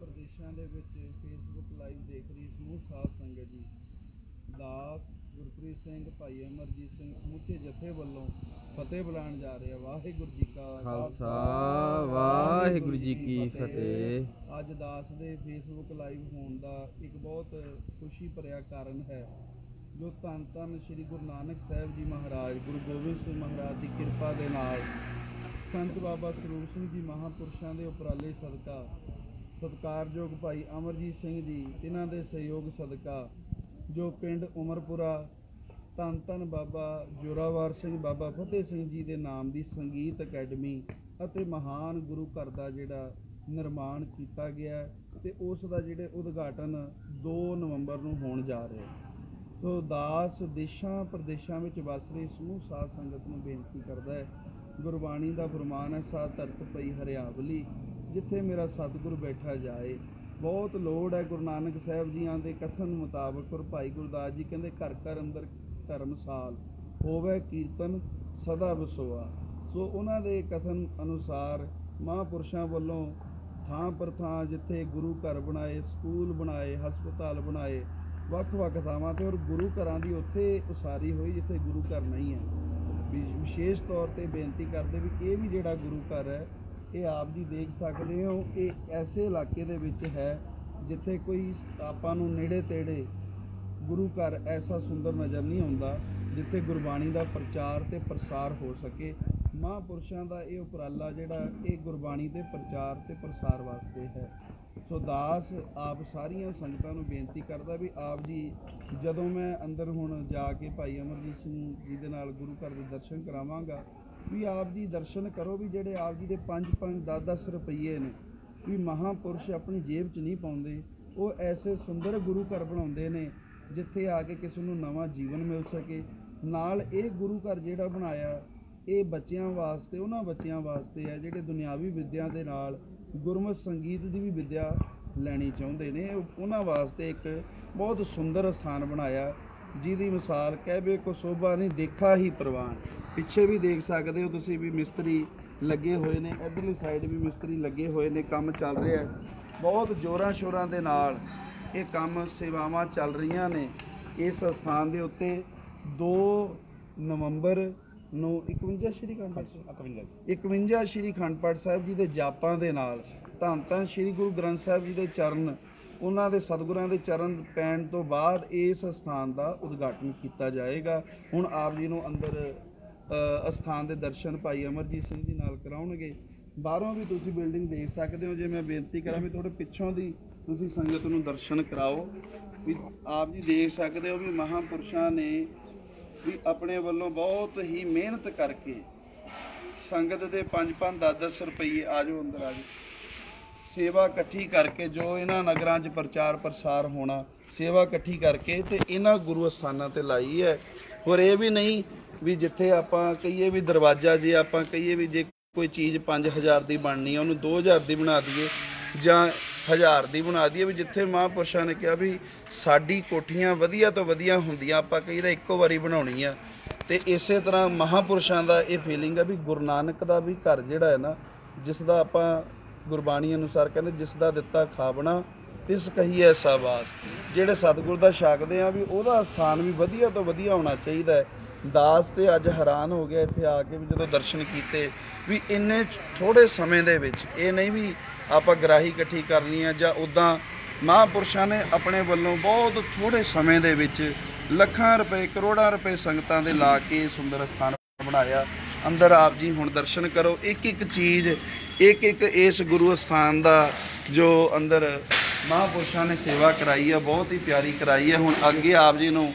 ਪ੍ਰਦੇਸ਼ਾਂ ਦੇ ਵਿੱਚ ਫੇਸਬੁੱਕ ਲਾਈਵ ਦੇਖ ਰਹੀ ਸਮੂਹ ਸਾਧ ਸੰਗਤ ਜੀ। ਦਾਸ ਗੁਰਪ੍ਰੀਤ ਸਿੰਘ ਭਾਈ ਅਮਰਜੀਤ ਸਿੰਘ ਸਮੁੱਚੇ ਜਥੇ ਵੱਲੋਂ ਫਤਿਹ ਬੁਲਾਉਣ ਜਾ ਰਹੇ ਆ। ਵਾਹਿਗੁਰੂ ਜੀ ਕਾ ਖਾਲਸਾ। ਵਾਹਿਗੁਰੂ ਜੀ ਕੀ ਫਤਿਹ। ਅੱਜ ਦਾਸ ਦੇ ਫੇਸਬੁੱਕ ਲਾਈਵ ਹੋਣ ਦਾ ਇੱਕ ਬਹੁਤ ਖੁਸ਼ੀ ਭਰਿਆ ਕਾਰਨ ਹੈ ਜੋ ਧੰਨ ਧੰਨ ਸ੍ਰੀ ਗੁਰੂ ਨਾਨਕ ਸਾਹਿਬ ਜੀ ਮਹਾਰਾਜ ਗੁਰੂ ਗੋਬਿੰਦ ਸਿੰਘ ਮਹਾਰਾਜ ਦੀ ਕਿਰਪਾ ਦੇ ਨਾਲ ਸੰਤ ਬਾਬਾ ਸਰੂਪ ਸਿੰਘ ਜੀ ਮਹਾਪੁਰਸ਼ਾਂ ਦੇ ਉਪਰਾਲੇ ਸਦਕਾ ਸਤਿਕਾਰਯੋਗ ਭਾਈ ਅਮਰਜੀਤ ਸਿੰਘ ਜੀ, ਇਹਨਾਂ ਦੇ ਸਹਿਯੋਗ ਸਦਕਾ ਜੋ ਪਿੰਡ ਉਮਰਪੁਰਾ, ਧੰਨ ਧੰਨ ਬਾਬਾ ਜੋਰਾਵਰ ਸਿੰਘ, ਬਾਬਾ ਫਤਿਹ ਸਿੰਘ ਜੀ ਦੇ ਨਾਮ ਦੀ ਸੰਗੀਤ ਅਕੈਡਮੀ ਅਤੇ ਮਹਾਨ ਗੁਰੂ ਘਰ ਦਾ ਜਿਹੜਾ ਨਿਰਮਾਣ ਕੀਤਾ ਗਿਆ ਹੈ ਤੇ ਉਸ ਦਾ ਜਿਹੜੇ ਉਦਘਾਟਨ 2 ਨਵੰਬਰ ਨੂੰ ਹੋਣ ਜਾ ਰਿਹਾ ਹੈ। ਸੋ ਦਾਸ ਦੇਸ਼ਾਂ ਪ੍ਰਦੇਸ਼ਾਂ ਵਿੱਚ ਵਸ ਰਹੀ ਸਮੂਹ ਸਾਧ ਸੰਗਤ ਨੂੰ ਬੇਨਤੀ ਕਰਦਾ ਹੈ, ਗੁਰਬਾਣੀ ਦਾ ਫਰਮਾਨ ਹੈ, ਸਾਧ ਧਰਤ ਪਈ ਹਰਿਆਵਲੀ। ਜਿੱਥੇ ਮੇਰਾ ਸਤਿਗੁਰ ਬੈਠਾ ਜਾਏ। ਬਹੁਤ ਲੋੜ ਹੈ ਗੁਰੂ ਨਾਨਕ ਸਾਹਿਬ ਜੀਆਂ ਦੇ ਕਥਨ ਮੁਤਾਬਕ ਔਰ ਭਾਈ ਗੁਰਦਾਸ ਜੀ ਕਹਿੰਦੇ ਘਰ ਘਰ ਅੰਦਰ ਧਰਮਸਾਲ ਹੋਵੇ, ਕੀਰਤਨ ਸਦਾ ਵਸੋਆ। ਸੋ ਉਹਨਾਂ ਦੇ ਕਥਨ ਅਨੁਸਾਰ ਮਹਾਂਪੁਰਸ਼ਾਂ ਵੱਲੋਂ ਥਾਂ ਪਰ ਥਾਂ ਜਿੱਥੇ ਗੁਰੂ ਘਰ ਬਣਾਏ, ਸਕੂਲ ਬਣਾਏ, ਹਸਪਤਾਲ ਬਣਾਏ ਵੱਖ-ਵੱਖ ਥਾਵਾਂ ਤੇ ਔਰ ਗੁਰੂ ਘਰਾਂ ਦੀ ਉੱਥੇ ਉਸਾਰੀ ਹੋਈ ਜਿੱਥੇ ਗੁਰੂ ਘਰ ਨਹੀਂ ਹੈ। ਵੀ ਵਿਸ਼ੇਸ਼ ਤੌਰ ਤੇ ਬੇਨਤੀ ਕਰਦੇ ਵੀ ਇਹ ਵੀ ਜਿਹੜਾ ਗੁਰੂ ਘਰ ਹੈ ਇਹ ਆਪ ਜੀ ਦੇਖ ਸਕਦੇ ਹੋ ਇਹ ਐਸੇ ਇਲਾਕੇ ਦੇ ਵਿੱਚ ਹੈ ਜਿੱਥੇ ਕੋਈ ਆਪਾਂ ਨੂੰ ਨੇੜੇ ਤੇੜੇ ਗੁਰੂ ਘਰ ਐਸਾ ਸੁੰਦਰ ਨਜ਼ਰ ਨਹੀਂ ਆਉਂਦਾ ਜਿੱਥੇ ਗੁਰਬਾਣੀ ਦਾ ਪ੍ਰਚਾਰ ਤੇ ਪ੍ਰਸਾਰ ਹੋ ਸਕੇ। ਮਹਾਂਪੁਰਸ਼ਾਂ ਦਾ ਇਹ ਉਪਰਾਲਾ ਜਿਹੜਾ, ਇਹ ਗੁਰਬਾਣੀ ਦੇ ਪ੍ਰਚਾਰ ਤੇ ਪ੍ਰਸਾਰ ਵਾਸਤੇ ਹੈ। ਸੋ ਦਾਸ ਆਪ ਸਾਰੀਆਂ ਸੰਗਤਾਂ ਨੂੰ ਬੇਨਤੀ ਕਰਦਾ ਵੀ ਆਪ ਜੀ, ਜਦੋਂ ਮੈਂ ਅੰਦਰ ਹੁਣ ਜਾ ਕੇ ਭਾਈ ਅਮਰਜੀਤ ਸਿੰਘ ਜੀ ਦੇ ਨਾਲ ਗੁਰੂ ਘਰ ਦੇ ਦਰਸ਼ਨ ਕਰਾਵਾਂਗਾ ਵੀ ਆਪ ਜੀ ਦਰਸ਼ਨ ਕਰੋ ਵੀ ਜਿਹੜੇ ਆਪ ਜੀ ਦੇ 5 5 10 10 ਰੁਪਏ ਨੇ, ਵੀ ਮਹਾਂਪੁਰਸ਼ ਆਪਣੀ ਜੇਬ 'ਚ ਨਹੀਂ ਪਾਉਂਦੇ, ਉਹ ਐਸੇ ਸੁੰਦਰ ਗੁਰੂ ਘਰ ਬਣਾਉਂਦੇ ਨੇ, ਜਿੱਥੇ ਆ ਕੇ ਕਿਸੇ ਨੂੰ ਨਵਾਂ ਜੀਵਨ ਮਿਲ ਸਕੇ। ਨਾਲ ਇਹ ਗੁਰੂ ਘਰ ਜਿਹੜਾ ਬਣਾਇਆ, ਇਹ ਬੱਚਿਆਂ ਵਾਸਤੇ, ਉਹਨਾਂ ਬੱਚਿਆਂ ਵਾਸਤੇ ਹੈ, ਜਿਹੜੇ ਦੁਨਿਆਵੀ ਵਿੱਦਿਆ ਦੇ ਨਾਲ ਗੁਰਮਤਿ ਸੰਗੀਤ ਦੀ ਵੀ ਵਿੱਦਿਆ ਲੈਣੀ ਚਾਹੁੰਦੇ ਨੇ। ਉਹਨਾਂ ਵਾਸਤੇ ਇੱਕ ਬਹੁਤ ਸੁੰਦਰ ਸਥਾਨ ਬਣਾਇਆ, ਜਿਹਦੀ ਮਿਸਾਲ ਕਹਿਵੇ ਕੋ ਸੋਭਾ ਨਹੀਂ, ਦੇਖਾ ਹੀ ਪ੍ਰਵਾਨ। ਪਿੱਛੇ ਵੀ ਦੇਖ ਸਕਦੇ ਹੋ ਤੁਸੀਂ ਵੀ ਮਿਸਤਰੀ ਲੱਗੇ ਹੋਏ ਨੇ ਇਧਰਲੀ ਸਾਈਡ ਵੀ ਮਿਸਤਰੀ ਲੱਗੇ ਹੋਏ ਨੇ ਕੰਮ ਚੱਲ ਰਿਹਾ ਬਹੁਤ ਜ਼ੋਰਾਂ ਸ਼ੋਰਾਂ ਦੇ ਨਾਲ ਇਹ ਕੰਮ ਸੇਵਾਵਾਂ ਚੱਲ ਰਹੀਆਂ ਨੇ ਇਸ ਸਥਾਨ ਦੇ ਉੱਤੇ। 2 ਨਵੰਬਰ ਨੂੰ 51 ਸ਼੍ਰੀ ਖੰਡ ਪਾਠ 51 ਸ਼੍ਰੀ ਖੰਡ ਪਾਠ ਸਾਹਿਬ ਜੀ ਦੇ ਜਾਪਾਂ ਦੇ ਨਾਲ ਧੰਨ ਧੰਨ ਸ਼੍ਰੀ ਗੁਰੂ ਗ੍ਰੰਥ ਸਾਹਿਬ ਜੀ ਦੇ ਚਰਨ ਉਹਨਾਂ ਦੇ ਸਤਿਗੁਰਾਂ ਦੇ ਚਰਨ ਪੈਣ ਤੋਂ ਬਾਅਦ ਇਸ ਸਥਾਨ ਦਾ ਉਦਘਾਟਨ ਕੀਤਾ ਜਾਏਗਾ। ਹੁਣ ਆਪ ਜੀ ਨੂੰ ਅੰਦਰ ਅਸਥਾਨ ਦੇ ਦਰਸ਼ਨ ਭਾਈ ਅਮਰਜੀਤ ਸਿੰਘ ਜੀ ਨਾਲ ਕਰਾਉਣਗੇ। ਬਾਹਰੋਂ ਵੀ ਤੁਸੀਂ ਬਿਲਡਿੰਗ ਦੇਖ ਸਕਦੇ ਹੋ। ਜੇ ਮੈਂ ਬੇਨਤੀ ਕਰਾਂ ਵੀ ਤੁਹਾਡੇ ਪਿੱਛੋਂ ਦੀ ਤੁਸੀਂ ਸੰਗਤ ਨੂੰ ਦਰਸ਼ਨ ਕਰਾਓ। ਵੀ ਆਪ ਜੀ ਦੇਖ ਸਕਦੇ ਹੋ ਵੀ ਮਹਾਂਪੁਰਸ਼ਾਂ ਨੇ ਵੀ ਆਪਣੇ ਵੱਲੋਂ ਬਹੁਤ ਹੀ ਮਿਹਨਤ ਕਰਕੇ ਸੰਗਤ ਦੇ 5-5 10-10 ਰੁਪਏ ਆਜੋ ਅੰਦਰ ਆਜੋ ਸੇਵਾ ਇਕੱਠੀ ਕਰਕੇ ਜੋ ਇਹਨਾਂ ਨਗਰਾਂ 'ਚ ਪ੍ਰਚਾਰ ਪ੍ਰਸਾਰ ਹੋਣਾ, ਸੇਵਾ ਇਕੱਠੀ ਕਰਕੇ ਤੇ ਇਹਨਾਂ ਗੁਰੂ ਅਸਥਾਨਾਂ ਤੇ ਲਾਈ ਹੈ। ਔਰ ਇਹ ਵੀ ਨਹੀਂ ਵੀ ਜਿੱਥੇ ਆਪਾਂ ਕਹੀਏ ਵੀ ਦਰਵਾਜ਼ਾ ਜੇ ਆਪਾਂ ਕਹੀਏ ਵੀ ਜੇ ਕੋਈ ਚੀਜ਼ 5000 ਦੀ ਬਣਨੀ ਆ, ਉਹਨੂੰ 2000 ਦੀ ਬਣਾ ਦਈਏ ਜਾਂ 1000 ਦੀ ਬਣਾ ਦਈਏ, ਵੀ ਜਿੱਥੇ ਮਹਾਂਪੁਰਸ਼ਾਂ ਨੇ ਕਿਹਾ ਵੀ ਸਾਡੀ ਕੋਠੀਆਂ ਵਧੀਆ ਤੋਂ ਵਧੀਆ ਹੁੰਦੀਆਂ, ਆਪਾਂ ਕਹੀਦਾ ਇੱਕੋ ਵਾਰੀ ਬਣਾਉਣੀ ਆ। ਤੇ ਇਸੇ ਤਰ੍ਹਾਂ ਮਹਾਂਪੁਰਸ਼ਾਂ ਦਾ ਇਹ ਫੀਲਿੰਗ ਆ ਵੀ ਗੁਰੂ ਨਾਨਕ ਦਾ ਵੀ ਘਰ ਜਿਹੜਾ ਹੈ ਨਾ ਜਿਸ ਦਾ ਆਪਾਂ ਗੁਰਬਾਣੀ ਅਨੁਸਾਰ ਕਹਿੰਦੇ ਜਿਸ ਦਾ ਦਿੱਤਾ ਖਾਵਣਾ ਤਿਸ ਕਹੀਏ ਸਵਾਸ ਜਿਹੜੇ ਸਤਿਗੁਰ ਦਾ ਛਕਦੇ ਆ ਵੀ ਉਹਦਾ ਸਥਾਨ ਵੀ ਵਧੀਆ ਤੋਂ ਵਧੀਆ ਹੋਣਾ ਚਾਹੀਦਾ ਹੈ। ਦਾਸ ਤੇ ਅੱਜ ਹੈਰਾਨ ਹੋ ਗਿਆ ਇੱਥੇ ਆ ਕੇ ਵੀ ਜਦੋਂ ਦਰਸ਼ਨ ਕੀਤੇ ਵੀ ਇੰਨੇ ਥੋੜੇ ਸਮੇਂ ਦੇ ਵਿੱਚ ਇਹ ਨਹੀਂ ਵੀ ਆਪਾਂ ਗਰਾਹੀ ਇਕੱਠੀ ਕਰਨੀ ਆ ਜਾਂ ਉਦਾਂ ਮਹਾਂਪੁਰਸ਼ਾਂ ਨੇ ਆਪਣੇ ਵੱਲੋਂ ਬਹੁਤ ਥੋੜੇ ਸਮੇਂ ਦੇ ਵਿੱਚ ਲੱਖਾਂ ਰੁਪਏ, ਕਰੋੜਾਂ ਰੁਪਏ ਸੰਗਤਾਂ ਦੇ ਲਾ ਕੇ ਸੁੰਦਰ ਸਥਾਨ ਬਣਾਇਆ। ਅੰਦਰ ਆਪ ਜੀ ਹੁਣ ਦਰਸ਼ਨ ਕਰੋ। ਇੱਕ ਇੱਕ ਚੀਜ਼, ਇੱਕ ਇੱਕ ਇਸ ਗੁਰੂ ਸਥਾਨ ਦਾ ਜੋ ਅੰਦਰ ਮਹਾਂਪੁਰਸ਼ਾਂ ਨੇ ਸੇਵਾ ਕਰਾਈ ਹੈ ਬਹੁਤ ਹੀ ਪਿਆਰੀ ਕਰਾਈ ਹੈ ਹੁਣ ਅੱਗੇ ਆਪ ਜੀ ਨੂੰ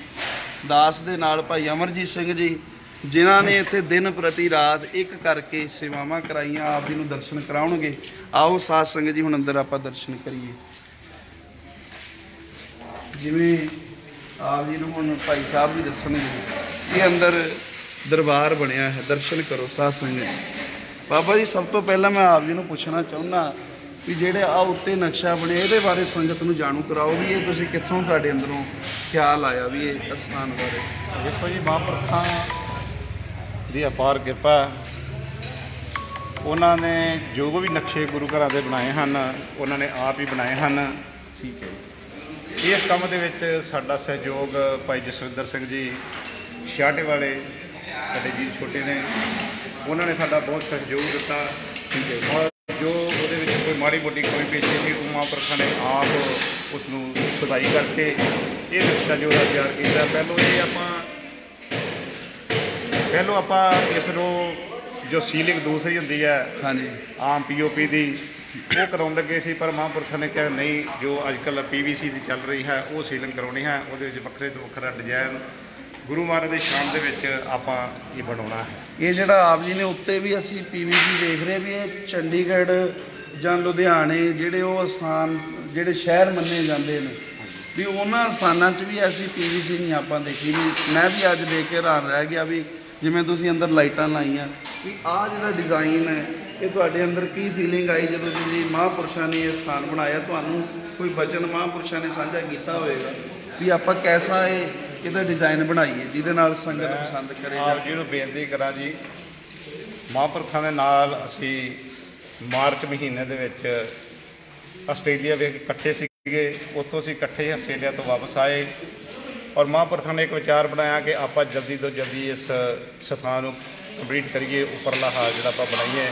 ਦਾਸ ਦੇ ਨਾਲ ਭਾਈ ਅਮਰਜੀਤ ਸਿੰਘ ਜੀ, ਜਿਨ੍ਹਾਂ ਨੇ ਇੱਥੇ ਦਿਨ ਪ੍ਰਤੀ ਰਾਤ ਇੱਕ ਕਰਕੇ ਸੇਵਾਵਾਂ ਕਰਾਈਆਂ, ਆਪ ਜੀ ਨੂੰ ਦਰਸ਼ਨ ਕਰਾਉਣਗੇ। ਆਓ ਸਾਧ ਸੰਗਤ ਜੀ, ਹੁਣ ਅੰਦਰ ਆਪਾਂ ਦਰਸ਼ਨ ਕਰੀਏ। ਜਿਵੇਂ ਆਪ ਜੀ ਨੂੰ ਹੁਣ ਭਾਈ ਸਾਹਿਬ ਜੀ ਦੱਸਣਗੇ, ਇਹ ਅੰਦਰ ਦਰਬਾਰ ਬਣਿਆ ਹੈ। ਦਰਸ਼ਨ ਕਰੋ ਸਾਧ ਸੰਗਤ ਬਾਬਾ ਜੀ, ਸਭ ਤੋਂ ਪਹਿਲਾਂ ਮੈਂ ਆਪ ਜੀ ਨੂੰ ਪੁੱਛਣਾ ਚਾਹੁੰਦਾ ਵੀ ਜਿਹੜੇ ਆ ਉੱਤੇ ਨਕਸ਼ਾ ਬਣਿਆ ਇਹਦੇ ਬਾਰੇ ਸੰਗਤ ਨੂੰ ਜਾਣੂ ਕਰਾਓ ਵੀ ਇਹ ਤੁਸੀਂ ਕਿੱਥੋਂ ਤੁਹਾਡੇ ਅੰਦਰੋਂ ਖਿਆਲ ਆਇਆ ਵੀ ਇਹ ਅਸਥਾਨ ਬਾਰੇ। ਦੇਖੋ ਜੀ ਮਹਾਂਪੁਰਖਾਂ ਦੀ ਅਪਾਰ ਕਿਰਪਾ। ਉਹਨਾਂ ਨੇ ਜੋ ਵੀ ਨਕਸ਼ੇ ਗੁਰੂ ਘਰਾਂ ਦੇ ਬਣਾਏ ਹਨ ਉਹਨਾਂ ਨੇ ਆਪ ਹੀ ਬਣਾਏ ਹਨ। ਠੀਕ ਹੈ ਇਸ ਕੰਮ ਦੇ ਵਿੱਚ ਸਾਡਾ ਸਹਿਯੋਗ ਭਾਈ ਜਸਵਿੰਦਰ ਸਿੰਘ ਜੀ ਛਿਆਟੇ ਵਾਲੇ ਸਾਡੇ ਜੀ ਛੋਟੇ ਨੇ ਉਹਨਾਂ ਨੇ ਸਾਡਾ ਬਹੁਤ ਸਹਿਯੋਗ ਦਿੱਤਾ। ਠੀਕ ਹੈ ਜੋ ਉਹਦੇ ਵਿੱਚ ਕੋਈ ਮਾੜੀ ਮੋਟੀ ਕੋਈ ਪੇਸ਼ੇ ਸੀ ਉਹ ਮਹਾਂਪੁਰਖਾਂ ਨੇ ਆਪ ਉਸ ਨੂੰ ਸੁਧਾਈ ਕਰਕੇ ਇਹ ਨਕਸ਼ਾ ਜੋ ਹੈ ਤਿਆਰ ਕੀਤਾ। ਪਹਿਲੋਂ ਇਹ ਆਪਾਂ ਪਹਿਲੋਂ ਆਪਾਂ ਇਸ ਨੂੰ ਜੋ ਸੀਲਿੰਗ ਦੂਸਰੀ ਹੁੰਦੀ ਹੈ ਹਾਂਜੀ। ਆਮ ਪੀਓਪੀ ਦੀ ਉਹ ਕਰਾਉਣ ਲੱਗੇ ਸੀ ਪਰ ਮਹਾਂਪੁਰਖਾਂ ਨੇ ਕਿਹਾ ਨਹੀਂ ਜੋ ਅੱਜ ਕੱਲ੍ਹ ਪੀਵੀਸੀ ਦੀ ਚੱਲ ਰਹੀ ਹੈ ਉਹ ਸੀਲਿੰਗ ਕਰਾਉਣੀ ਹੈ। ਉਹਦੇ ਵਿੱਚ ਵੱਖਰੇ ਤੋਂ ਵੱਖਰਾ ਡਿਜ਼ਾਈਨ ਗੁਰੂ ਮਹਾਰਾਜ ਦੇ ਸ਼ਾਨ ਦੇ ਵਿੱਚ ਆਪਾਂ ਇਹ ਬਣਾਉਣਾ ਹੈ। ਇਹ ਜਿਹੜਾ ਆਪ ਜੀ ਨੇ ਉੱਤੇ ਵੀ ਅਸੀਂ ਪੀਵੀਸੀ ਦੇਖ ਰਹੇ ਵੀ ਇਹ ਚੰਡੀਗੜ੍ਹ ਜਾਂ ਲੁਧਿਆਣੇ ਜਿਹੜੇ ਉਹ ਸਥਾਨ, ਜਿਹੜੇ ਸ਼ਹਿਰ ਮੰਨੇ ਜਾਂਦੇ ਨੇ। ਵੀ ਉਹਨਾਂ ਸਥਾਨਾਂ 'ਚ ਵੀ ਐਸੀ ਪੀਵੀਸੀ ਨਹੀਂ ਆਪਾਂ ਦੇਖੀ ਵੀ। ਮੈਂ ਵੀ ਅੱਜ ਦੇਖ ਕੇ ਹੈਰਾਨ ਰਹਿ ਗਿਆ ਵੀ ਜਿਵੇਂ ਤੁਸੀਂ ਅੰਦਰ ਲਾਈਟਾਂ ਲਾਈਆਂ, ਵੀ ਆਹ ਜਿਹੜਾ ਡਿਜ਼ਾਈਨ ਹੈ, ਇਹ ਤੁਹਾਡੇ ਅੰਦਰ ਕੀ ਫੀਲਿੰਗ ਆਈ ਜਦੋਂ ਤੁਸੀਂ ਮਹਾਂਪੁਰਸ਼ਾਂ ਨੇ ਇਹ ਸਥਾਨ ਬਣਾਇਆ? ਤੁਹਾਨੂੰ ਕੋਈ ਬਚਨ ਮਹਾਂਪੁਰਸ਼ਾਂ ਨੇ ਸਾਂਝਾ ਕੀਤਾ ਹੋਵੇਗਾ ਵੀ ਆਪਾਂ ਕੈਸਾ ਇਹ ਇਹਦਾ ਡਿਜ਼ਾਈਨ ਬਣਾਈਏ ਜਿਹਦੇ ਨਾਲ ਸੰਗਤ ਪਸੰਦ ਕਰੇ ਆਪ ਜੀ ਨੂੰ ਬੇਨਤੀ ਕਰਾਂ ਜੀ ਮਹਾਂਪੁਰਖਾਂ ਦੇ ਨਾਲ ਅਸੀਂ ਮਾਰਚ ਮਹੀਨੇ ਦੇ ਵਿੱਚ ਆਸਟ੍ਰੇਲੀਆ ਵਿੱਚ ਇਕੱਠੇ ਸੀਗੇ ਉੱਥੋਂ ਅਸੀਂ ਇਕੱਠੇ ਆਸਟ੍ਰੇਲੀਆ ਤੋਂ ਵਾਪਸ ਆਏ ਔਰ ਮਹਾਂਪੁਰਖਾਂ ਨੇ ਇੱਕ ਵਿਚਾਰ ਬਣਾਇਆ ਕਿ ਆਪਾਂ ਜਲਦੀ ਤੋਂ ਜਲਦੀ ਇਸ ਸਥਾਨ ਨੂੰ ਕੰਪਲੀਟ ਕਰੀਏ ਉੱਪਰਲਾ ਹਾਲ ਜਿਹੜਾ ਆਪਾਂ ਬਣਾਈਏ।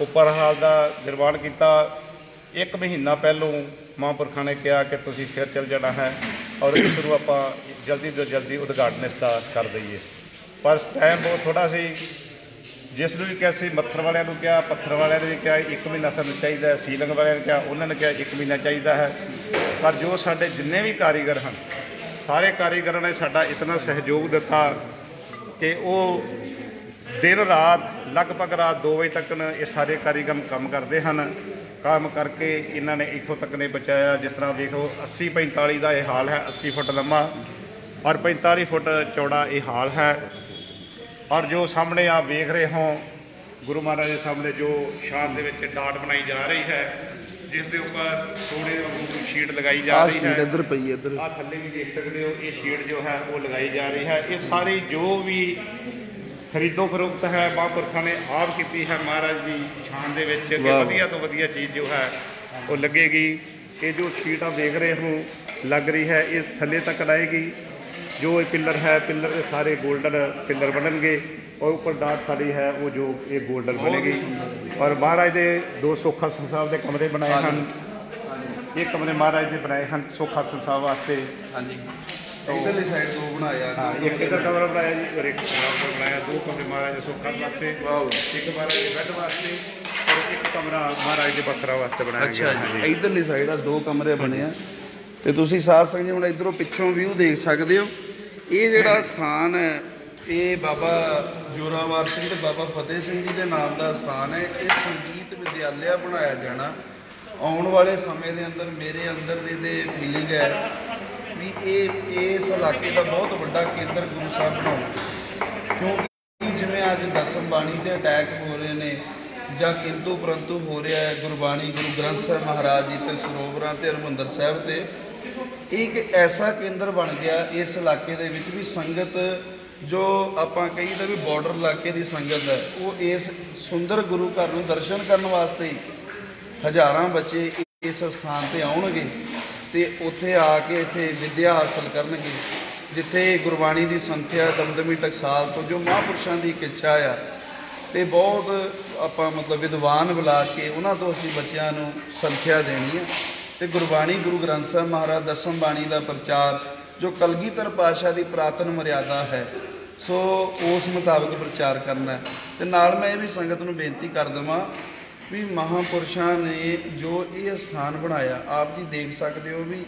ਉੱਪਰ ਹਾਲ ਦਾ ਨਿਰਮਾਣ ਕੀਤਾ ਇੱਕ ਮਹੀਨਾ ਪਹਿਲੋਂ ਮਹਾਂਪੁਰਖਾਂ ਨੇ ਕਿਹਾ ਕਿ ਤੁਸੀਂ ਫਿਰ ਚੱਲ ਜਾਣਾ ਹੈ। ਔਰ ਇਸ ਨੂੰ ਆਪਾਂ ਜਲਦੀ ਤੋਂ ਜਲਦੀ ਉਦਘਾਟਨ ਇਸ ਦਾ ਕਰ ਦਈਏ। ਪਰ ਟਾਈਮ ਬਹੁਤ ਥੋੜਾ ਸੀ। ਜਿਸ ਨੂੰ ਵੀ ਕਿਹਾ ਸੀ, ਮੱਥਰ ਵਾਲਿਆਂ ਨੂੰ ਕਿਹਾ, ਪੱਥਰ ਵਾਲਿਆਂ ਨੂੰ ਵੀ ਕਿਹਾ, ਇੱਕ ਮਹੀਨਾ ਸਾਨੂੰ ਚਾਹੀਦਾ ਹੈ। ਸੀਲਿੰਗ ਵਾਲਿਆਂ ਨੇ ਕਿਹਾ, ਉਹਨਾਂ ਨੇ ਕਿਹਾ, ਇੱਕ ਮਹੀਨਾ ਚਾਹੀਦਾ ਹੈ। ਪਰ ਜੋ ਸਾਡੇ ਜਿੰਨੇ ਵੀ ਕਾਰੀਗਰ ਹਨ, ਸਾਰੇ ਕਾਰੀਗਰਾਂ ਨੇ ਸਾਡਾ ਇਤਨਾ ਸਹਿਯੋਗ ਦਿੱਤਾ ਕਿ ਉਹ ਦਿਨ ਰਾਤ, ਲਗਭਗ ਰਾਤ 2 ਵਜੇ ਤੱਕ ਇਹ ਸਾਰੇ ਕਾਰੀਗਰ ਕੰਮ ਕਰਦੇ ਹਨ। ਕੰਮ ਕਰਕੇ ਇਹਨਾਂ ਨੇ ਇੱਥੋਂ ਤੱਕ ਨੇ ਪਹੁੰਚਾਇਆ। ਜਿਸ ਤਰ੍ਹਾਂ ਵੇਖੋ 80 45 ਦਾ ਇਹ ਹਾਲ ਹੈ 80 ਫੁੱਟ ਲੰਮਾ। ਔਰ 45 ਫੁੱਟ ਚੌੜਾ ਇਹ ਹਾਲ ਹੈ। ਔਰ ਜੋ ਸਾਹਮਣੇ ਆ ਵੇਖ ਰਹੇ ਹੋ ਗੁਰੂ ਮਹਾਰਾਜ ਦੇ ਸਾਹਮਣੇ ਜੋ ਸ਼ਾਨ ਦੇ ਵਿੱਚ ਡਾਟ ਬਣਾਈ ਜਾ ਰਹੀ ਹੈ ਜਿਸ ਦੇ ਉੱਪਰ ਸੋਨੇ ਵਾਂਗੂ ਸ਼ੀਟ ਲਗਾਈ ਜਾ ਰਹੀ ਹੈ। ਇੱਧਰ ਪਈ ਇੱਧਰ। ਆ ਥੱਲੇ ਵੀ ਦੇਖ ਸਕਦੇ ਹੋ ਇਹ ਸ਼ੀਟ ਜੋ ਹੈ ਉਹ ਲਗਾਈ ਜਾ ਰਹੀ ਹੈ। ਇਹ ਸਾਰੀ ਜੋ ਵੀ ਖਰੀਦੋ ਫਰੋਖਤ ਹੈ ਮਹਾਂਪੁਰਖਾਂ ਨੇ ਆਪ ਕੀਤੀ ਹੈ ਮਹਾਰਾਜ ਦੀ ਸ਼ਾਨ ਦੇ ਵਿੱਚ ਕਿ। ਵਧੀਆ ਤੋਂ ਵਧੀਆ ਚੀਜ਼ ਜੋ ਹੈ ਉਹ ਲੱਗੇਗੀ। ਇਹ ਜੋ ਸ਼ੀਟ ਆ ਦੇਖ ਰਹੇ ਹੋ ਲੱਗ ਰਹੀ ਹੈ ਇਹ ਥੱਲੇ ਤੱਕ ਲਾਏਗੀ। ਜੋ ਇਹ ਪਿੱਲਰ ਹੈ ਪਿੱਲਰ ਦੇ ਸਾਰੇ 골ਡਨ ਪਿੱਲਰ ਬਣਨਗੇ। ਔਰ ਉੱਪਰ ਡਾਟ ਸਾਡੀ ਹੈ ਉਹ ਜੋ ਇਹ 골ਡਨ ਬਣੇਗੀ। ਔਰ ਮਹਾਰਾਜ ਦੇ ਦੋ ਸੋਖਾ ਸਾਹਿਬ ਦੇ ਕਮਰੇ ਬਣਾਏ ਹਨ। ਇਹ ਕਮਰੇ ਮਹਾਰਾਜ ਦੇ ਬਣਾਏ ਹਨ ਸੋਖਾ ਸਾਹਿਬ ਵਾਸਤੇ। ਹਾਂਜੀ। ਇਧਰਲੀ ਸਾਈਡ ਤੋਂ ਬਣਾਇਆ ਹਾਂ ਇੱਕ ਇੱਧਰ ਕਮਰਾ ਬਣਾਇਆ ਜੀ ਔਰ ਇੱਕ ਕਮਰਾ ਬਣਾਇਆ ਦੋ ਕਮਰੇ ਮਹਾਰਾਜ ਦੇ ਸੋਖਾ ਵਾਸਤੇ। ਵਾਓ। ਇੱਕ ਮਹਾਰਾਜ ਦੇ ਬੈੱਡ ਵਾਸਤੇ ਔਰ ਇੱਕ ਕਮਰਾ ਮਹਾਰਾਜ ਦੇ ਬਸਤਰਾਂ ਵਾਸਤੇ ਬਣਾਇਆ ਗਿਆ। ਅੱਛਾ ਜੀ ਇਧਰਲੀ ਸਾਈਡ ਆ ਦੋ ਕਮਰੇ ਬਣੇ ਆ। ਤੇ ਤੁਸੀਂ ਸਾਧ ਸੰਗਤ ਜੀ ਹੁਣ ਇਧਰੋਂ ਪਿੱਛੋਂ ਵਿਊ ਦੇਖ ਸਕਦੇ ਹੋ। ਇਹ ਜਿਹੜਾ ਸਥਾਨ ਹੈ ਇਹ ਬਾਬਾ ਜੋਰਾਵਰ ਸਿੰਘ ਤੇ ਬਾਬਾ ਫਤਿਹ ਸਿੰਘ ਜੀ ਦੇ ਨਾਮ ਦਾ ਸਥਾਨ ਹੈ। ਇਹ ਸੰਗੀਤ ਵਿਦਿਆਲਿਆ ਬਣਾਇਆ ਜਾਣਾ। ਆਉਣ ਵਾਲੇ ਸਮੇਂ ਦੇ ਅੰਦਰ ਮੇਰੇ ਅੰਦਰ ਦੇ ਦੇ ਫੀਲਿੰਗ ਹੈ। ਵੀ ਇਹ, ਇਸ ਇਲਾਕੇ ਦਾ ਬਹੁਤ ਵੱਡਾ ਕੇਂਦਰ ਗੁਰੂ ਸਾਹਿਬ ਬਣਾਉਣਗੇ ਕਿਉਂਕਿ ਜਿਵੇਂ ਅੱਜ ਦਸਮ ਬਾਣੀ ਤੇ ਅਟੈਕ ਹੋ ਰਹੇ ਨੇ, ਜਾਂ ਕਿੰਤੂ ਪਰੰਤੂ ਹੋ ਰਿਹਾ ਹੈ, ਗੁਰਬਾਣੀ ਗੁਰੂ ਗ੍ਰੰਥ ਸਾਹਿਬ ਮਹਾਰਾਜ ਜੀ ਤੇ ਸਰੋਵਰਾਂ ਤੇ ਹਰਿਮੰਦਰ ਸਾਹਿਬ ਤੇ, ਇਹ ਇੱਕ ਐਸਾ ਕੇਂਦਰ ਬਣ ਗਿਆ ਇਸ ਇਲਾਕੇ ਦੇ ਵਿੱਚ ਵੀ ਸੰਗਤ ਜੋ ਆਪਾਂ ਕਹੀਦਾ ਵੀ ਬਾਰਡਰ ਇਲਾਕੇ ਦੀ ਸੰਗਤ ਹੈ, ਉਹ ਇਸ ਸੁੰਦਰ ਗੁਰੂ ਘਰ ਨੂੰ ਦਰਸ਼ਨ ਕਰਨ ਵਾਸਤੇ ਹਜ਼ਾਰਾਂ ਬੱਚੇ ਇਸ ਸਥਾਨ ਤੇ ਆਉਣਗੇ। ਤੇ ਉੱਥੇ ਆ ਕੇ ਇੱਥੇ ਵਿਦਿਆ ਹਾਸਲ ਕਰਨਗੇ, ਜਿੱਥੇ ਗੁਰਬਾਣੀ ਦੀ ਸੰਥਿਆ ਦਮਦਮੀ ਟਕਸਾਲ ਤੋਂ ਜੋ ਮਹਾਂਪੁਰਸ਼ਾਂ ਦੀ ਇੱਛਾ ਆ, ਤੇ ਬਹੁਤ ਆਪਾਂ ਮਤਲਬ ਵਿਦਵਾਨ ਬੁਲਾ ਕੇ ਉਹਨਾਂ ਤੋਂ ਅਸੀਂ ਬੱਚਿਆਂ ਨੂੰ ਸੰਥਿਆ ਦੇਣੀ ਹੈ ਤੇ ਗੁਰਬਾਣੀ ਗੁਰੂ ਗ੍ਰੰਥ ਸਾਹਿਬ ਮਹਾਰਾਜ ਦਸਮ ਬਾਣੀ ਦਾ ਪ੍ਰਚਾਰ, ਜੋ ਕਲਗੀਧਰ ਪਾਤਸ਼ਾਹ ਦੀ ਪ੍ਰਾਤਨ ਮਰਿਆਦਾ ਹੈ, ਸੋ ਉਸ ਮੁਤਾਬਕ ਪ੍ਰਚਾਰ ਕਰਨਾ ਹੈ। ਤੇ ਨਾਲ ਮੈਂ ਇਹ ਵੀ ਸੰਗਤ ਨੂੰ ਬੇਨਤੀ ਕਰ ਦਵਾਂ ਵੀ ਮਹਾਂਪੁਰਸ਼ਾਂ ਨੇ ਜੋ ਇਹ ਸਥਾਨ ਬਣਾਇਆ, ਆਪ ਜੀ ਦੇਖ ਸਕਦੇ ਹੋ ਵੀ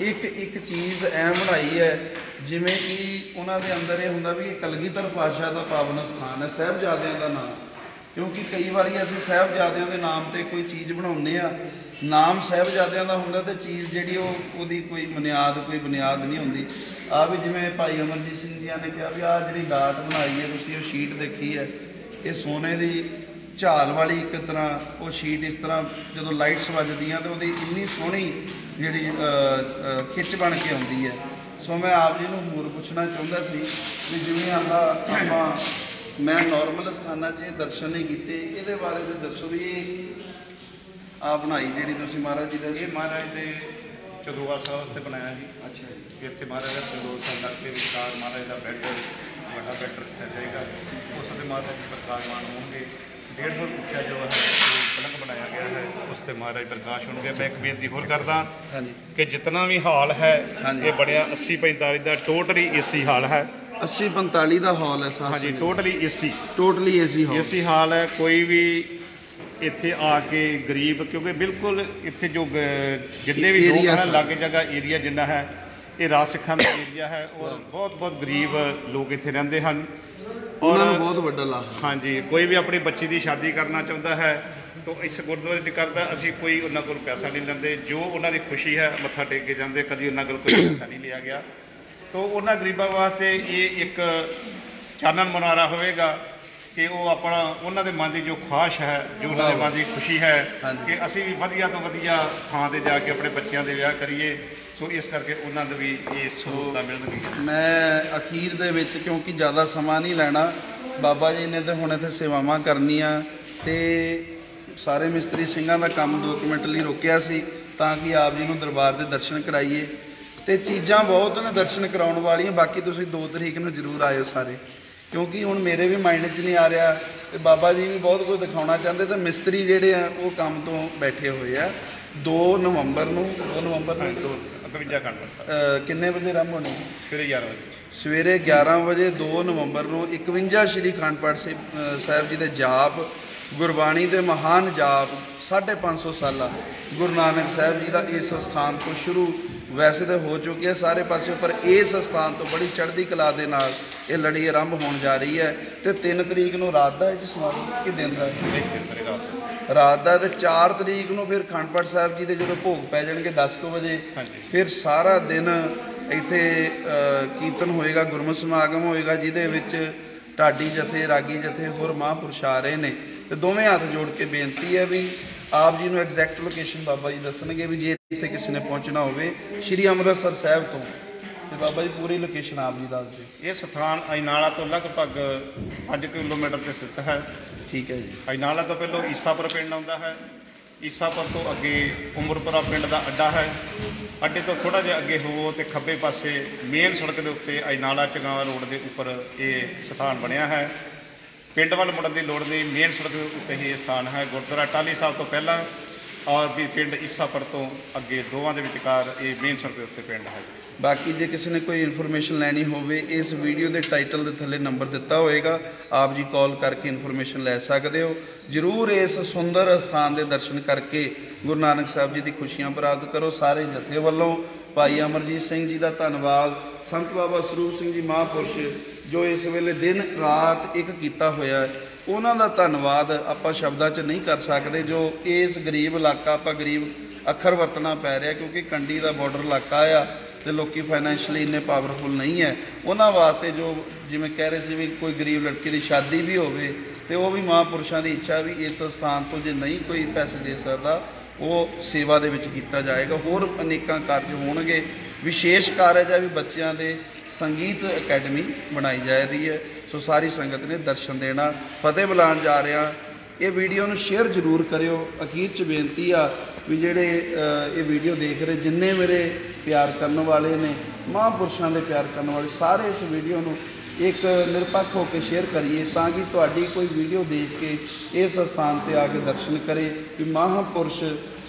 ਇੱਕ ਇੱਕ ਚੀਜ਼ ਐ ਬਣਾਈ ਹੈ, ਜਿਵੇਂ ਕਿ ਉਹਨਾਂ ਦੇ ਅੰਦਰ ਇਹ ਹੁੰਦਾ ਵੀ ਇਹ ਕਲਗੀਧਰ ਪਾਤਸ਼ਾਹ ਦਾ ਪਾਵਨ ਸਥਾਨ ਹੈ, ਸਾਹਿਬਜ਼ਾਦਿਆਂ ਦਾ ਨਾਮ। ਕਿਉਂਕਿ ਕਈ ਵਾਰੀ ਅਸੀਂ ਸਾਹਿਬਜ਼ਾਦਿਆਂ ਦੇ ਨਾਮ ਤੇ ਕੋਈ ਚੀਜ਼ ਬਣਾਉਂਦੇ ਆ ਨਾਮ ਸਾਹਿਬਜ਼ਾਦਿਆਂ ਦਾ ਹੁੰਦਾ ਤੇ ਚੀਜ਼ ਜਿਹੜੀ ਉਹ, ਉਹਦੀ ਕੋਈ ਬੁਨਿਆਦ ਕੋਈ ਬੁਨਿਆਦ ਨਹੀਂ ਹੁੰਦੀ। ਆ ਵੀ ਜਿਵੇਂ ਭਾਈ ਅਮਰਜੀਤ ਸਿੰਘ ਜੀ ਨੇ ਕਿਹਾ ਵੀ ਆ ਜਿਹੜੀ ਡਾਟ ਬਣਾਈ ਹੈ, ਤੁਸੀਂ ਉਹ ਸ਼ੀਟ ਦੇਖੀ ਹੈ, ਇਹ ਸੋਨੇ ਦੀ ਝਾਲ ਵਾਲੀ ਇੱਕ ਤਰ੍ਹਾਂ ਉਹ ਸ਼ੀਟ ਇਸ ਤਰ੍ਹਾਂ ਜਦੋਂ ਲਾਈਟਸ ਵੱਜਦੀਆਂ ਤੇ ਉਹਦੀ ਇੰਨੀ ਸੋਹਣੀ ਜਿਹੜੀ ਖਿੱਚ ਬਣ ਕੇ ਆਉਂਦੀ ਹੈ। ਸੋ ਮੈਂ ਆਪ ਜੀ ਨੂੰ ਹੋਰ ਪੁੱਛਣਾ ਚਾਹੁੰਦਾ ਸੀ ਵੀ ਜਿਵੇਂ ਆਪਾਂ ਆਪਾਂ ਮੈਂ ਨਾਰਮਲ ਸਥਾਨਾਂ 'ਚ ਦਰਸ਼ਨ ਨਹੀਂ ਕੀਤੇ ਇਹਦੇ ਬਾਰੇ ਤੇ ਦੱਸੋ ਵੀ ਇਹ ਆ ਬਣਾਈ ਜਿਹੜੀ ਤੁਸੀਂ ਮਹਾਰਾਜ ਜੀ ਦਾ ਇਹ ਮਹਾਰਾਜ ਦੇ ਚੌਦੋਆ ਸਾਹਿਬ ਵਾਸਤੇ ਬਣਾਇਆ ਜੀ। ਅੱਛਾ ਜੀ। ਇੱਥੇ ਮਹਾਰਾਜ ਦਾ ਸੰਦੋਖ ਸੰਗਤ ਦੇ ਵਿਚਕਾਰ ਮਹਾਰਾਜ ਦਾ ਬੈੱਡ ਵੱਡਾ ਬੈੱਡ ਰੱਖਿਆ ਜਾਏਗਾ। ਉਸ ਦੇ ਮਹਾਰਾਜ ਜੀ ਪ੍ਰਕਾਸ਼ਮਾਨ ਹੋਣਗੇ। ਡੇਢ ਫੁੱਟ ਉੱਚਾ ਜੋ ਹੈ ਪਲੰਗ ਬਣਾਇਆ ਗਿਆ ਹੈ ਉਸ ਤੇ ਮਹਾਰਾਜ ਪ੍ਰਕਾਸ਼ ਹੋਣਗੇ। ਮੈਂ ਇੱਕ ਬੇਨਤੀ ਹੋਰ ਕਰਦਾ ਹਾਂਜੀ। ਕਿ ਜਿਤਨਾ ਵੀ ਹਾਲ ਹੈ। ਇਹ ਬੜਿਆ 80 45 ਦਾ ਟੋਟਲੀ ਏਸੀ ਹਾਲ ਹੈ। 80 45 ਦਾ ਹਾਲ ਹੈ ਸਾਹ ਹਾਂਜੀ totally AC. Totally AC hall. AC hall ਹੈ ਕੋਈ ਵੀ ਇੱਥੇ ਆ ਕੇ ਗਰੀਬ ਕਿਉਂਕਿ ਬਿਲਕੁਲ ਇੱਥੇ ਜੋ ਜਿੰਨੇ ਵੀ ਲੋਕ ਹਨ। ਲਾਗੇ ਜਗ੍ਹਾ ਏਰੀਆ ਜਿੰਨਾ ਹੈ ਇਹ ਰਾਜ ਸਿੱਖਾਂ ਦਾ ਏਰੀਆ ਹੈ ਔਰ ਬਹੁਤ ਬਹੁਤ ਗਰੀਬ ਲੋਕ ਇੱਥੇ ਰਹਿੰਦੇ ਹਨ। ਉਹਨਾਂ ਨੂੰ ਬਹੁਤ ਵੱਡਾ ਲਾਭ ਹਾਂਜੀ ਕੋਈ ਵੀ ਆਪਣੀ ਬੱਚੀ ਦੀ ਸ਼ਾਦੀ ਕਰਨਾ ਚਾਹੁੰਦਾ ਹੈ ਤਾਂ ਇਸ ਗੁਰਦੁਆਰੇ 'ਚ ਕਰਦਾ ਅਸੀਂ ਕੋਈ ਉਹਨਾਂ ਕੋਲ ਪੈਸਾ ਨਹੀਂ ਲੈਂਦੇ। ਜੋ ਉਹਨਾਂ ਦੀ ਖੁਸ਼ੀ ਹੈ ਮੱਥਾ ਟੇਕ ਕੇ ਜਾਂਦੇ ਕਦੀ ਉਹਨਾਂ ਕੋਲ ਕੋਈ ਪੈਸਾ ਨਹੀਂ ਲਿਆ ਗਿਆ। ਤਾਂ ਉਹਨਾਂ ਗਰੀਬਾਂ ਵਾਸਤੇ ਇਹ ਇੱਕ ਚਾਨਣ ਮਨਾਰਾ ਹੋਵੇਗਾ। ਕਿ ਉਹ ਆਪਣਾ ਉਹਨਾਂ ਦੇ ਮਨ ਦੀ ਜੋ ਖੁਆਇਸ਼ ਹੈ ਜੋ ਉਹਨਾਂ ਦੇ ਮਨ ਦੀ ਖੁਸ਼ੀ ਹੈ। ਕਿ ਅਸੀਂ ਵੀ ਵਧੀਆ ਤੋਂ ਵਧੀਆ ਥਾਂ ਤੇ ਜਾ ਕੇ ਆਪਣੇ ਬੱਚਿਆਂ ਦੇ ਵਿਆਹ ਕਰੀਏ। ਸੋ ਇਸ ਕਰਕੇ ਉਹਨਾਂ ਨੂੰ ਵੀ ਇਹ ਸਹੂਲਤਾਂ ਮਿਲਣਗੀਆਂ। ਮੈਂ ਅਖੀਰ ਦੇ ਵਿੱਚ ਕਿਉਂਕਿ ਜ਼ਿਆਦਾ ਸਮਾਂ ਨਹੀਂ ਲੈਣਾ ਬਾਬਾ ਜੀ ਨੇ ਤੇ ਹੁਣ ਇੱਥੇ ਸੇਵਾਵਾਂ ਕਰਨੀਆਂ ਤੇ ਸਾਰੇ ਮਿਸਤਰੀ ਸਿੰਘਾਂ ਦਾ ਕੰਮ 2 ਮਿੰਟ ਲਈ ਰੁਕਿਆ ਸੀ ਤਾਂ ਕਿ ਆਪ ਜੀ ਨੂੰ ਦਰਬਾਰ ਦੇ ਦਰਸ਼ਨ ਕਰਾਈਏ। ਤੇ ਚੀਜ਼ਾਂ ਬਹੁਤ ਨੇ ਦਰਸ਼ਨ ਕਰਾਉਣ ਵਾਲੀਆਂ ਬਾਕੀ ਤੁਸੀਂ 2 ਤਰੀਕ ਨੂੰ ਜ਼ਰੂਰ ਆਇਓ ਸਾਰੇ। ਕਿਉਂਕਿ ਹੁਣ ਮੇਰੇ ਵੀ ਮਾਈਂਡ 'ਚ ਨਹੀਂ ਆ ਰਿਹਾ ਤੇ ਬਾਬਾ ਜੀ ਵੀ ਬਹੁਤ ਕੁਝ ਦਿਖਾਉਣਾ ਚਾਹੁੰਦੇ ਤੇ ਮਿਸਤਰੀ ਜਿਹੜੇ ਆ ਉਹ ਕੰਮ ਤੋਂ ਬੈਠੇ ਹੋਏ ਆ। 2 ਨਵੰਬਰ ਨੂੰ 2 ਨਵੰਬਰ ਨੂੰ ਤੋਂ 52 ਘੰਟੇ ਅਹ ਕਿੰਨੇ ਵਜੇ ਆਰੰਭ ਹੋਣੀ? ਫਿਰ 11 ਵਜੇ। ਸਵੇਰੇ 11 ਵਜੇ 2 ਨਵੰਬਰ ਨੂੰ 51 ਸ਼੍ਰੀ ਅਖੰਡ ਪਾਠ ਸਾਹਿਬ ਜੀ ਦੇ ਜਾਪ ਗੁਰਬਾਣੀ ਦੇ ਮਹਾਨ ਜਾਪ 550 ਸਾਲਾ ਗੁਰੂ ਨਾਨਕ ਸਾਹਿਬ ਜੀ ਦਾ ਇਸ ਸਥਾਨ ਤੋਂ ਸ਼ੁਰੂ ਵੈਸੇ ਤਾਂ ਹੋ ਚੁੱਕੀ ਹੈ ਸਾਰੇ ਪਾਸੇ ਪਰ ਇਸ ਸਥਾਨ ਤੋਂ ਬੜੀ ਚੜ੍ਹਦੀ ਕਲਾ ਦੇ ਨਾਲ ਇਹ ਲੜੀ ਆਰੰਭ ਹੋਣ ਜਾ ਰਹੀ ਹੈ ਤੇ 3 ਤਰੀਕ ਨੂੰ ਰਾਤ ਦਾ ਇਹ 'ਚ ਸਮਾਗਮ ਕਿ ਦਿਨ ਦਾ ਹੈ? ਰਾਤ ਦਾ। ਤੇ 4 ਤਰੀਕ ਨੂੰ ਫਿਰ ਅਖੰਡ ਪਾਠ ਸਾਹਿਬ ਜੀ ਦੇ ਜਦੋਂ ਭੋਗ ਪੈ ਜਾਣਗੇ 10 ਕੁ ਵਜੇ ਹਾਂਜੀ। ਫਿਰ ਸਾਰਾ ਦਿਨ ਇੱਥੇ ਅ, ਕੀਰਤਨ ਹੋਏਗਾ ਗੁਰਮਤਿ ਸਮਾਗਮ ਹੋਏਗਾ ਜਿਹਦੇ ਵਿੱਚ ਢਾਡੀ ਜਥੇ ਰਾਗੀ ਜਥੇ ਹੋਰ ਮਹਾਂਪੁਰਸ਼ ਆ ਰਹੇ ਨੇ। ਤੇ ਦੋਵੇਂ ਹੱਥ ਜੋੜ ਕੇ ਬੇਨਤੀ ਹੈ ਵੀ ਆਪ ਜੀ ਨੂੰ ਐਗਜ਼ੈਕਟ ਲੋਕੇਸ਼ਨ ਬਾਬਾ ਜੀ ਦੱਸਣਗੇ ਵੀ ਜੇ ਇੱਥੇ ਕਿਸੇ ਨੇ ਪਹੁੰਚਣਾ ਹੋਵੇ ਸ਼੍ਰੀ ਅੰਮ੍ਰਿਤਸਰ ਸਾਹਿਬ ਤੋਂ। ਤੇ ਬਾਬਾ ਜੀ ਪੂਰੀ ਲੋਕੇਸ਼ਨ ਆਪ ਜੀ ਦੱਸ ਦਿਓ। ਇਹ ਸਥਾਨ ਅਜਨਾਲਾ ਤੋਂ ਲਗਭਗ 5 ਕਿਲੋਮੀਟਰ ਤੇ ਸਥਿਤ ਹੈ। ਠੀਕ ਹੈ ਜੀ। ਅਜਨਾਲਾ ਤੋਂ ਪਹਿਲਾਂ ਈਸਾਪੁਰ ਪਿੰਡ ਆਉਂਦਾ ਹੈ। ਈਸਾਪੁਰ ਤੋਂ ਅੱਗੇ ਉਮਰਪੁਰਾ ਪਿੰਡ ਦਾ ਅੱਡਾ ਹੈ। ਅੱਡੇ ਤੋਂ ਥੋੜਾ ਜਿਹਾ ਅੱਗੇ ਹੋਵੋ ਤੇ ਖੱਬੇ ਪਾਸੇ ਮੇਨ ਸੜਕ ਦੇ ਉੱਤੇ ਅਜਨਾਲਾ ਚਗਾਵਾ ਰੋਡ ਦੇ ਉੱਪਰ ਇਹ ਸਥਾਨ ਬਣਿਆ ਹੈ। ਪਿੰਡ ਵੱਲ ਮੁੜਨ ਦੀ ਲੋੜ ਨਹੀਂ। ਮੇਨ ਸੜਕ ਦੇ ਉੱਤੇ ਹੀ ਇਹ ਸਥਾਨ ਹੈ। ਗੁਰਦੁਆਰਾ ਟਾਲੀ ਸਾਹਿਬ ਤੋਂ ਪਹਿਲਾਂ ਔਰ ਵੀ ਪਿੰਡ ਈਸਾਪੁਰ ਤੋਂ ਅੱਗੇ ਦੋਵਾਂ ਦੇ ਵਿਚਕਾਰ ਇਹ ਮੇਨ ਸੜਕ ਦੇ ਉੱਤੇ ਪਿੰਡ ਹੈ। ਬਾਕੀ ਜੇ ਕਿਸੇ ਨੇ ਕੋਈ ਇਨਫੋਰਮੇਸ਼ਨ ਲੈਣੀ ਹੋਵੇ, ਇਸ ਵੀਡੀਓ ਦੇ ਟਾਈਟਲ ਦੇ ਥੱਲੇ ਨੰਬਰ ਦਿੱਤਾ ਹੋਏਗਾ। ਆਪ ਜੀ ਕਾਲ ਕਰਕੇ ਇਨਫੋਰਮੇਸ਼ਨ ਲੈ ਸਕਦੇ ਹੋ। ਜਰੂਰ ਇਸ ਸੁੰਦਰ ਸਥਾਨ ਦੇ ਦਰਸ਼ਨ ਕਰਕੇ ਗੁਰੂ ਨਾਨਕ ਸਾਹਿਬ ਜੀ ਦੀ ਖੁਸ਼ੀਆਂ ਪ੍ਰਾਪਤ ਕਰੋ। ਸਾਰੇ ਜਥੇ ਵੱਲੋਂ ਭਾਈ ਅਮਰਜੀਤ ਸਿੰਘ ਜੀ ਦਾ ਧੰਨਵਾਦ, ਸੰਤ ਬਾਬਾ ਸਰੂਪ ਸਿੰਘ ਜੀ ਮਹਾਂਪੁਰਸ਼, ਜੋ ਇਸ ਵੇਲੇ ਦਿਨ ਰਾਤ ਇੱਕ ਕੀਤਾ ਹੋਇਆ ਉਹਨਾਂ ਦਾ ਧੰਨਵਾਦ ਆਪਾਂ ਸ਼ਬਦਾਂ 'ਚ ਨਹੀਂ ਕਰ ਸਕਦੇ, ਜੋ ਇਸ ਗਰੀਬ ਇਲਾਕਾ, ਆਪਾਂ ਗਰੀਬ ਅੱਖਰ ਵਰਤਣਾ ਪੈ ਰਿਹਾ, ਕਿਉਂਕਿ ਕੰਡੀ ਦਾ ਬਾਰਡਰ ਇਲਾਕਾ ਆ ਤੇ ਲੋਕੀ ਫਾਈਨੈਂਸ਼ਲੀ ਇੰਨੇ ਪਾਵਰਫੁਲ ਨਹੀਂ ਹੈ। ਉਹਨਾਂ ਵਾਸਤੇ ਜੋ ਜਿਵੇਂ ਕਹਿ ਰਹੇ ਸੀ ਵੀ ਕੋਈ ਗਰੀਬ ਲੜਕੀ ਦੀ ਸ਼ਾਦੀ ਵੀ ਹੋਵੇ ਤੇ ਉਹ ਵੀ ਮਹਾਂਪੁਰਸ਼ਾਂ ਦੀ ਇੱਛਾ ਵੀ ਇਸ ਸਥਾਨ ਤੋਂ ਜੇ ਨਹੀਂ ਕੋਈ ਪੈਸੇ ਦੇ ਸਕਦਾ ਉਹ ਸੇਵਾ ਦੇ ਵਿੱਚ ਕੀਤਾ ਜਾਏਗਾ। ਹੋਰ ਅਨੇਕਾਂ ਕਾਰਜ ਹੋਣਗੇ। ਵਿਸ਼ੇਸ਼ ਕਾਰਜ ਹੈ ਵੀ ਬੱਚਿਆਂ ਦੇ ਸੰਗੀਤ ਅਕੈਡਮੀ ਬਣਾਈ ਜਾ ਰਹੀ ਹੈ। ਸੋ ਸਾਰੀ ਸੰਗਤ ਨੇ ਦਰਸ਼ਨ ਦੇਣਾ, ਫਤਿਹ ਬੁਲਾਉਣ ਜਾ ਰਿਹਾ ਇਹ ਵੀਡੀਓ ਨੂੰ ਸ਼ੇਅਰ ਜ਼ਰੂਰ ਕਰਿਓ। ਅਖੀਰ ਚ ਬੇਨਤੀ ਆ ਵੀ ਜਿਹੜੇ ਇਹ ਵੀਡੀਓ ਦੇਖ ਰਹੇ, ਜਿੰਨੇ ਮੇਰੇ ਪਿਆਰ ਕਰਨ ਵਾਲੇ ਨੇ, ਮਹਾਂਪੁਰਸ਼ਾਂ ਦੇ ਪਿਆਰ ਕਰਨ ਵਾਲੇ, ਸਾਰੇ ਇਸ ਵੀਡੀਓ ਨੂੰ ਇੱਕ ਨਿਰਪੱਖ ਹੋ ਕੇ ਸ਼ੇਅਰ ਕਰੀਏ ਤਾਂ ਕਿ ਤੁਹਾਡੀ ਕੋਈ ਵੀਡੀਓ ਦੇਖ ਕੇ ਇਸ ਸਥਾਨ ਤੇ ਆ ਕੇ ਦਰਸ਼ਨ ਕਰੇ ਕਿ ਮਹਾਂਪੁਰਸ਼,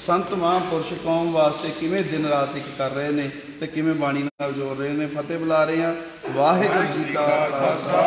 ਸੰਤ ਮਹਾਂਪੁਰਸ਼ ਕੌਮ ਵਾਸਤੇ ਕਿਵੇਂ ਦਿਨ ਰਾਤ ਇੱਕ ਕਰ ਰਹੇ ਨੇ ਤੇ ਕਿਵੇਂ ਬਾਣੀ ਨਾਲ ਜੋੜ ਰਹੇ ਨੇ, ਫਤਿਹ ਬੁਲਾ ਰਹੇ ਹਾਂ। ਵਾਹਿਗੁਰੂ ਜੀ ਕਾ ਖਾਲਸਾ।